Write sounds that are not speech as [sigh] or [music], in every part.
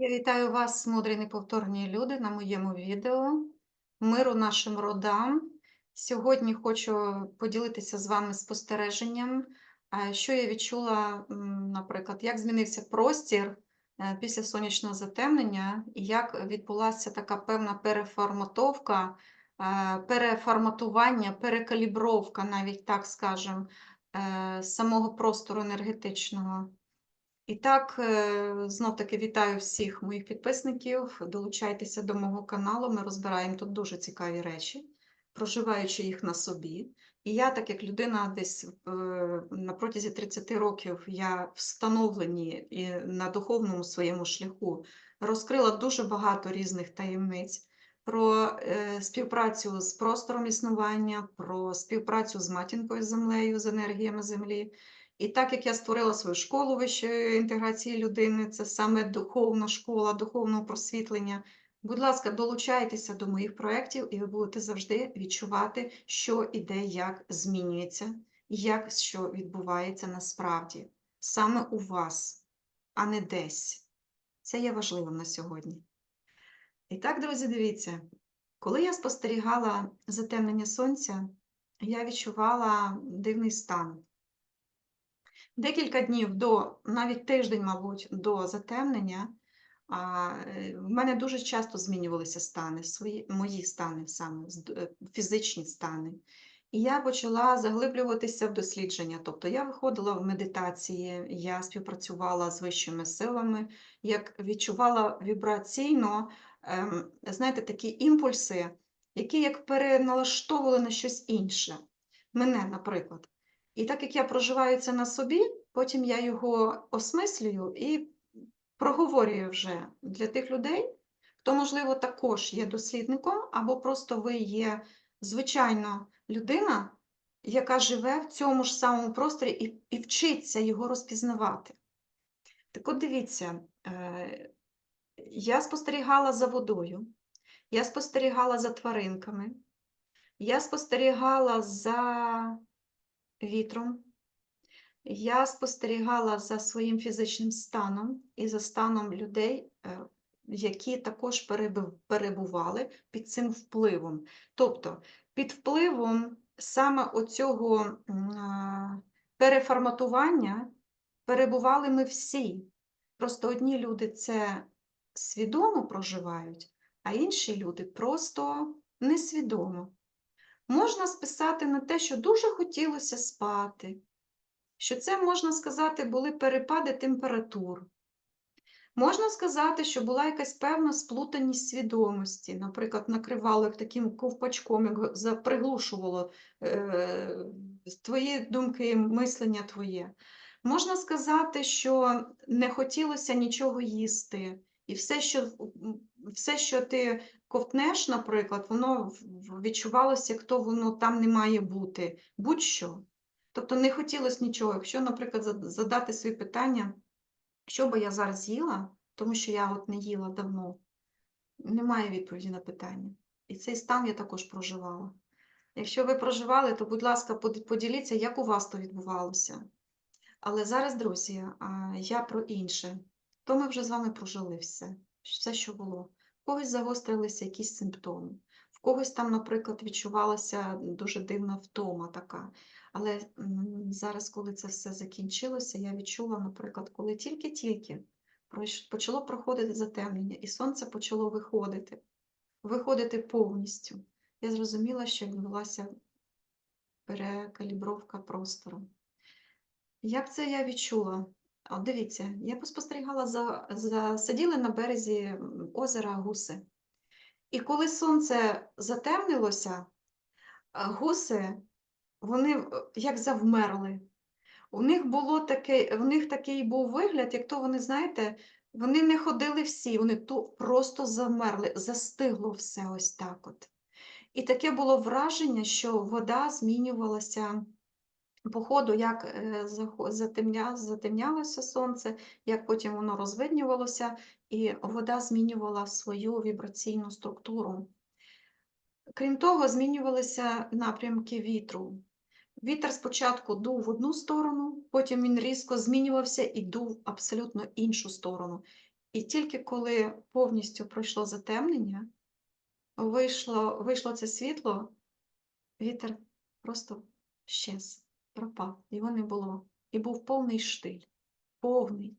Я вітаю вас, мудрі неповторні люди, на моєму відео. Миру нашим родам. Сьогодні хочу поділитися з вами спостереженням, що я відчула, наприклад, як змінився простір е, після сонячного затемнення, і як відбулася така певна переформатовка, е, переформатування, перекалібровка, навіть так скажемо, е, самого простору енергетичного. І так, е, знов-таки вітаю всіх моїх підписників. Долучайтеся до мого каналу. Ми розбираємо тут дуже цікаві речі, проживаючи їх на собі. І я, так як людина, десь е, на протязі 30 років я встановлені і на духовному своєму шляху розкрила дуже багато різних таємниць про е, співпрацю з простором існування, про співпрацю з матінкою землею, з енергіями землі. І так як я створила свою школу вищої інтеграції людини, це саме духовна школа, духовного просвітлення. Будь ласка, долучайтеся до моїх проєктів, і ви будете завжди відчувати, що і де, як змінюється, як що відбувається насправді, саме у вас, а не десь. Це є важливим на сьогодні. І так, друзі, дивіться, коли я спостерігала затемнення сонця, я відчувала дивний стан. Декілька днів до, навіть тиждень, мабуть, до затемнення, е, в мене дуже часто змінювалися стани, свої, мої стани саме, е, фізичні стани. І я почала заглиблюватися в дослідження. Тобто я виходила в медитації, я співпрацювала з вищими силами, як відчувала вібраційно, ем, знаєте, такі імпульси, які як переналаштовували на щось інше. Мене, наприклад. І так як я проживаю це на собі, потім я його осмислюю і проговорюю вже для тих людей, хто, можливо, також є дослідником, або просто ви є звичайно людина, яка живе в цьому ж самому просторі і, і вчиться його розпізнавати. Так от дивіться, е, я спостерігала за водою, я спостерігала за тваринками, я спостерігала за вітром. Я спостерігала за своїм фізичним станом і за станом людей, е, які також перебували під цим впливом. Тобто під впливом саме оцього переформатування перебували ми всі. Просто одні люди це свідомо проживають, а інші люди просто несвідомо. Можна списати на те, що дуже хотілося спати, що це, можна сказати, були перепади температур. Можна сказати, що була якась певна сплутаність свідомості, наприклад, накривало таким ковпачком, як за- приглушувало е, твої думки, мислення твоє. Можна сказати, що не хотілося нічого їсти, і все, що, все, що ти ковтнеш, наприклад, воно відчувалося, як то воно там не має бути, будь-що. Тобто не хотілося нічого. Якщо, наприклад, задати собі питання, що би я зараз їла, тому що я от не їла давно, немає відповіді на питання. І цей стан я також проживала. Якщо ви проживали, то, будь ласка, поділіться, як у вас то відбувалося. Але зараз, друзі, я про інше. То ми вже з вами прожили все, все, що було. Когось загострилися якісь симптоми, в когось там, наприклад, відчувалася дуже дивна втома така. Але зараз, коли це все закінчилося, я відчула, наприклад, коли тільки-тільки почало проходити затемнення, і сонце почало виходити, виходити повністю. Я зрозуміла, що відбулася перекалібровка простору. Як це я відчула? От дивіться, я поспостерігала за, за сиділи на березі озера гуси. І коли сонце затемнилося, гуси, вони е, як завмерли. У них було таке, у них такий був вигляд, як то вони, знаєте, вони не ходили всі, вони ту просто завмерли, застигло все ось так от. І таке було враження, що вода змінювалася по ходу, як е, затемня- затемнялося сонце, як потім воно розвиднювалося, і вода змінювала свою вібраційну структуру. Крім того, змінювалися напрямки вітру. Вітер спочатку дув в одну сторону, потім він різко змінювався і дув в абсолютно іншу сторону. І тільки коли повністю пройшло затемнення, вийшло, вийшло це світло, вітер просто щез, пропав, його не було. І був повний штиль, повний.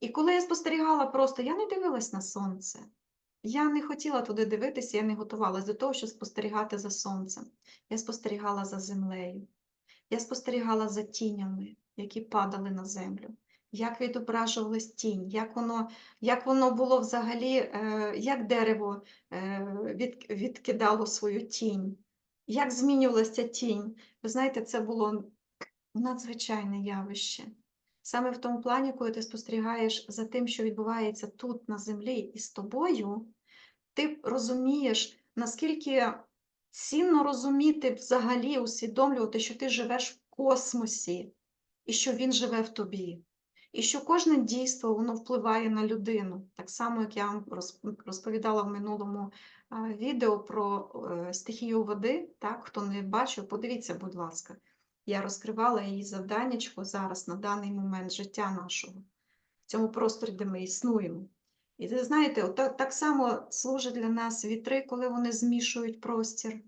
І коли я спостерігала просто, я не дивилась на сонце. Я не хотіла туди дивитися, я не готувалась до того, щоб спостерігати за сонцем. Я спостерігала за землею. Я спостерігала за тінями, які падали на землю. Як відображувалась тінь, як воно, як воно було взагалі, е, як дерево е, від, відкидало свою тінь, як змінювалася тінь. Ви знаєте, це було надзвичайне явище. Саме в тому плані, коли ти спостерігаєш за тим, що відбувається тут на землі і з тобою, ти розумієш, наскільки цінно розуміти взагалі, усвідомлювати, що ти живеш в космосі, і що він живе в тобі. І що кожне дійство воно впливає на людину. Так само, як я вам розповідала в минулому відео про е, стихію води. Так, хто не бачив, подивіться, будь ласка. Я розкривала її завданнячко зараз на даний момент життя нашого, в цьому просторі, де ми існуємо. І ви знаєте, так, так само служать для нас вітри, коли вони змішують простір.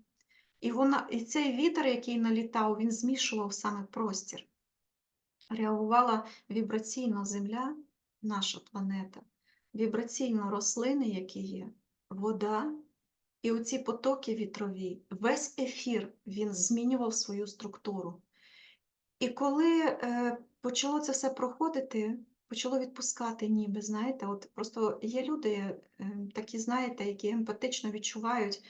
І, вона, і цей вітер, який налітав, він змішував саме простір. Реагувала вібраційно Земля, наша планета, вібраційно рослини, які є, вода, і оці потоки вітрові, весь ефір він змінював свою структуру. І коли е, почало це все проходити, почало відпускати ніби, знаєте, от просто є люди, е, такі, знаєте, які емпатично відчувають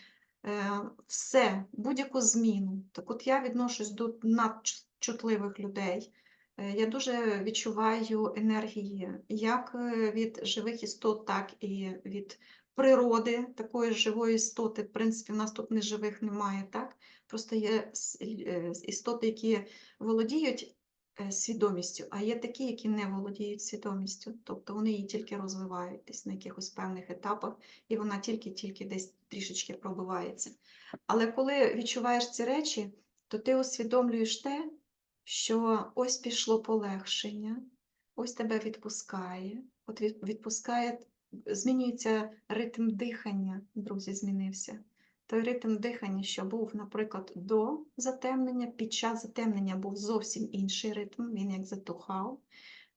е, все, будь-яку зміну. Так от я відношусь до надчутливих людей. Е, Я дуже відчуваю енергії як е, від живих істот, так і від природи, такої живої істоти. В принципі, в нас тут неживих немає, так? Просто є е, істоти, які володіють е, свідомістю, а є такі, які не володіють свідомістю. Тобто вони її тільки розвивають десь на якихось певних етапах, і вона тільки-тільки десь трішечки пробивається. Але коли відчуваєш ці речі, то ти усвідомлюєш те, що ось пішло полегшення, ось тебе відпускає, от відпускає, змінюється ритм дихання, друзі, змінився. Той ритм дихання, що був, наприклад, до затемнення, під час затемнення був зовсім інший ритм, він як затухав.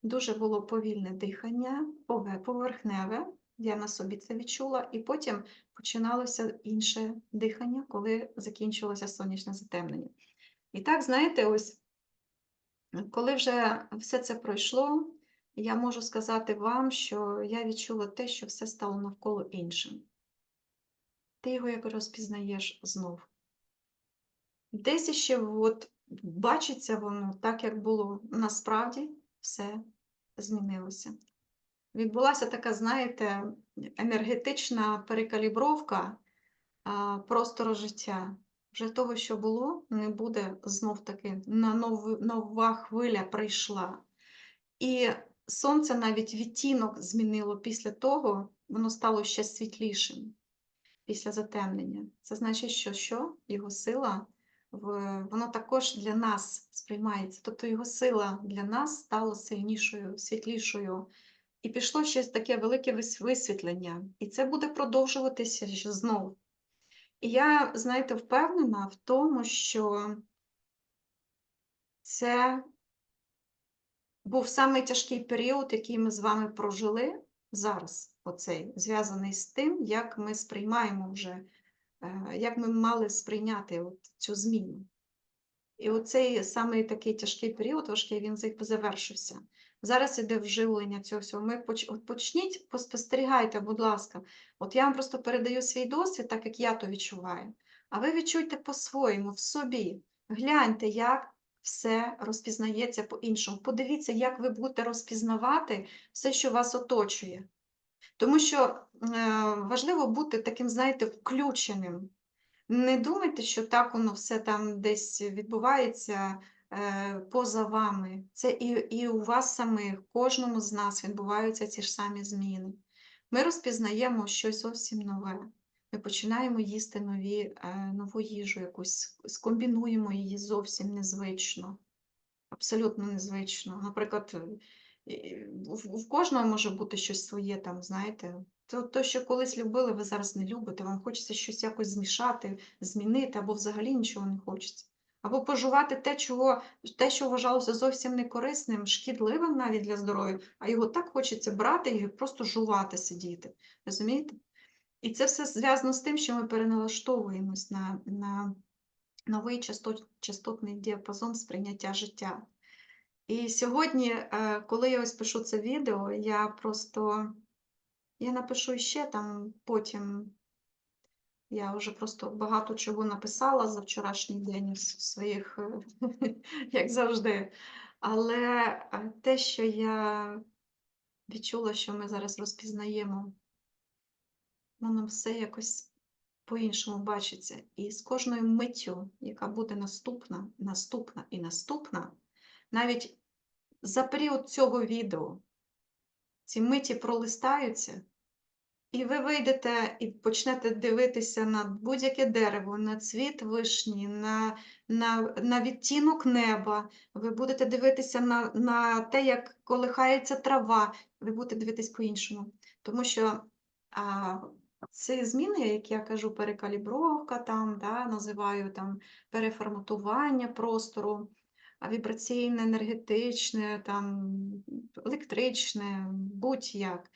Дуже було повільне дихання, пове- поверхневе, я на собі це відчула, і потім починалося інше дихання, коли закінчилося сонячне затемнення. І так, знаєте, ось коли вже все це пройшло, я можу сказати вам, що я відчула те, що все стало навколо іншим. Ти його як розпізнаєш знов. Десь іще от бачиться воно так, як було. Насправді все змінилося. Відбулася така, знаєте, енергетична перекалібровка а, простору життя. Вже того, що було, не буде знов таки. На нов, нова хвиля прийшла. І сонце навіть відтінок змінило після того, воно стало ще світлішим після затемнення. Це значить, що, що його сила воно також для нас сприймається. Тобто його сила для нас стала сильнішою, світлішою. І пішло ще таке велике висвітлення. І це буде продовжуватися знову. І я, знаєте, впевнена в тому, що це був самий тяжкий період, який ми з вами прожили зараз, оцей, зв'язаний з тим, як ми сприймаємо вже, е, як ми мали сприйняти от цю зміну. І оцей самий такий тяжкий період, важкий, він завершився. Зараз іде вживлення цього всього. Ми поч... от почніть, поспостерігайте, будь ласка. От я вам просто передаю свій досвід, так як я то відчуваю. А ви відчуйте по-своєму, в собі. Гляньте, як все розпізнається по-іншому. Подивіться, як ви будете розпізнавати все, що вас оточує. Тому що е, важливо бути таким, знаєте, включеним. Не думайте, що так воно все там десь відбувається е, поза вами. Це і, і у вас самих, кожному з нас відбуваються ці ж самі зміни. Ми розпізнаємо щось зовсім нове. Ми починаємо їсти нові, е, нову їжу, якусь скомбінуємо її зовсім незвично, абсолютно незвично. Наприклад, в в кожного може бути щось своє там, знаєте. То, то, що колись любили, ви зараз не любите, вам хочеться щось якось змішати, змінити, або взагалі нічого не хочеться. Або пожувати те, чого, те, що вважалося зовсім некорисним, шкідливим навіть для здоров'я, а його так хочеться брати і просто жувати сидіти. Розумієте? І це все зв'язано з тим, що ми переналаштовуємось на, на новий частот, частотний діапазон сприйняття життя. І сьогодні, е, коли я ось пишу це відео, я просто я напишу ще там потім. Я вже просто багато чого написала за вчорашній день своїх, [laughs] як завжди. Але е, те, що я відчула, що ми зараз розпізнаємо, воно все якось по-іншому бачиться. І з кожною миттю, яка буде наступна, наступна і наступна, навіть за період цього відео ці миті пролистаються, і ви вийдете і почнете дивитися на будь-яке дерево, на цвіт вишні, на, на, на відтінок неба. Ви будете дивитися на, на те, як колихається трава, ви будете дивитись по-іншому. Тому що а, ці зміни, як я кажу, перекалібровка, там, да, називаю там переформатування простору, вібраційне, енергетичне, там, електричне, будь-як.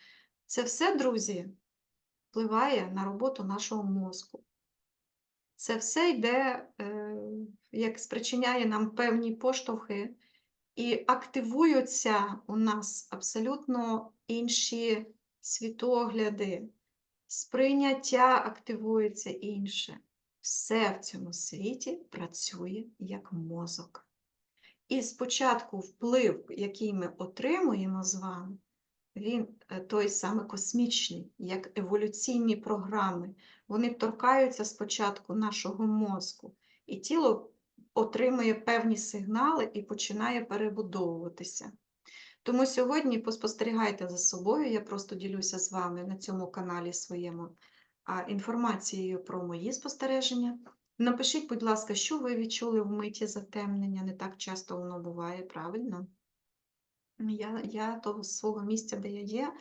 Це все, друзі, впливає на роботу нашого мозку. Це все йде, е, як спричиняє нам певні поштовхи, і активуються у нас абсолютно інші світогляди, сприйняття активується інше. Все в цьому світі працює як мозок. І спочатку вплив, який ми отримуємо з вами, він е, той саме космічний, як еволюційні програми. Вони торкаються спочатку нашого мозку, і тіло отримує певні сигнали і починає перебудовуватися. Тому сьогодні поспостерігайте за собою, я просто ділюся з вами на цьому каналі своєму інформацією про мої спостереження. Напишіть, будь ласка, що ви відчули в миті затемнення, не так часто воно буває, правильно? Я я того свого місця, де я є,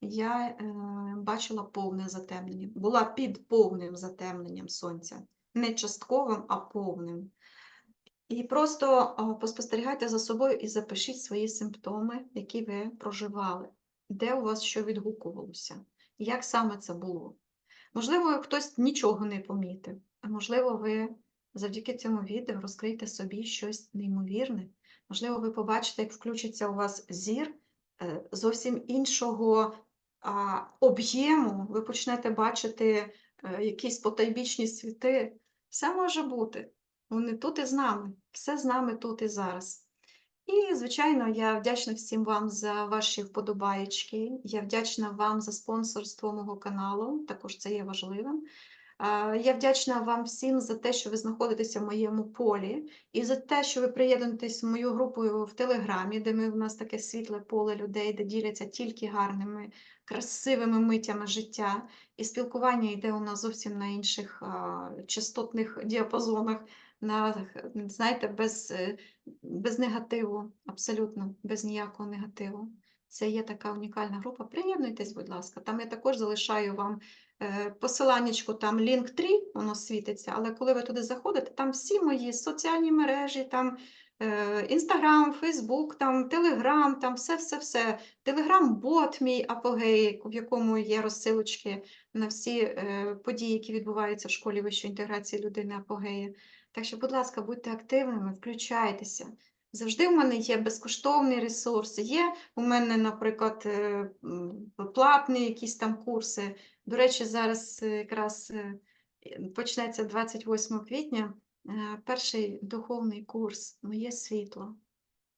я е, бачила повне затемнення. Була під повним затемненням сонця. Не частковим, а повним. І просто поспостерігайте за собою і запишіть свої симптоми, які ви проживали, де у вас що відгукувалося, як саме це було. Можливо, хтось нічого не помітив, а можливо, ви завдяки цьому відео розкриєте собі щось неймовірне. Можливо, ви побачите, як включиться у вас зір е, зовсім іншого об'єму, ви почнете бачити е, якісь потайбічні світи. Все може бути. Вони тут і з нами, все з нами тут і зараз. І, звичайно, я вдячна всім вам за ваші вподобаєчки. Я вдячна вам за спонсорство мого каналу, також це є важливим. Я вдячна вам всім за те, що ви знаходитеся в моєму полі, і за те, що ви приєднуєтесь в мою групу в Телеграмі, де ми, в нас таке світле поле людей, де діляться тільки гарними, красивими миттями життя. І спілкування йде у нас зовсім на інших частотних діапазонах, на, знаєте, без, е, без негативу, абсолютно без ніякого негативу. Це є така унікальна група. Приєднуйтесь, будь ласка. Там я також залишаю вам Е, посиланнячку там Linktree, воно світиться, але коли ви туди заходите, там всі мої соціальні мережі, там Інстаграм, Фейсбук, там Телеграм, там все-все-все. Телеграм-бот мій апогей, в якому є розсилочки на всі е, події, які відбуваються в школі вищої інтеграції людини апогеї. Так що, будь ласка, будьте активними, включайтеся. Завжди в мене є безкоштовний ресурс, є у мене, наприклад, е, платні якісь там курси. До речі, зараз е, якраз е, почнеться 28 квітня перший духовний курс Моє світло,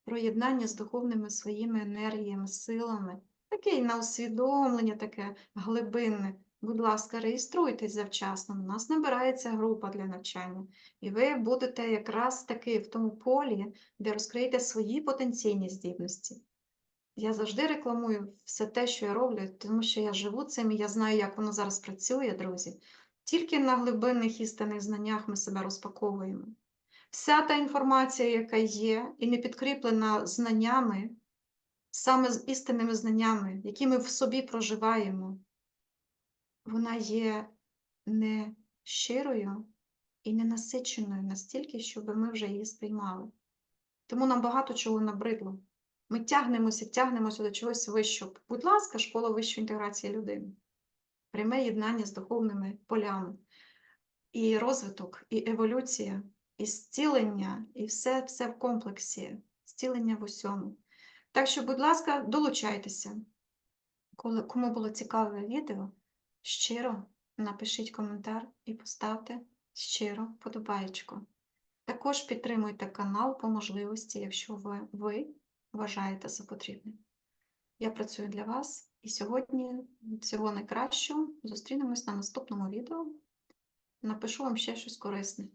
проєднання з духовними своїми енергіями, силами. Такий на усвідомлення, таке глибинне. Будь ласка, реєструйтесь завчасно. У нас набирається група для навчання, і ви будете якраз таки в тому полі, де розкриєте свої потенційні здібності. Я завжди рекламую все те, що я роблю, тому що я живу цим і я знаю, як воно зараз працює, друзі. Тільки на глибинних істинних знаннях ми себе розпаковуємо. Вся та інформація, яка є, і не підкріплена знаннями, саме з істинними знаннями, які ми в собі проживаємо, вона є не щирою і не насиченою настільки, щоб ми вже її сприймали. Тому нам багато чого набридло. Ми тягнемося, тягнемося до чогось вищого. Будь ласка, школа вищої інтеграції людини. Пряме єднання з духовними полями. І розвиток, і еволюція, і зцілення, і все, все в комплексі, зцілення в усьому. Так що, будь ласка, долучайтеся. Кому було цікаве відео, щиро напишіть коментар і поставте щиро подобаєчку. Також підтримуйте канал по можливості, якщо ви, ви вважаєте за потрібне. Я працюю для вас і сьогодні всього найкращого. Зустрінемось на наступному відео. Напишу вам ще щось корисне.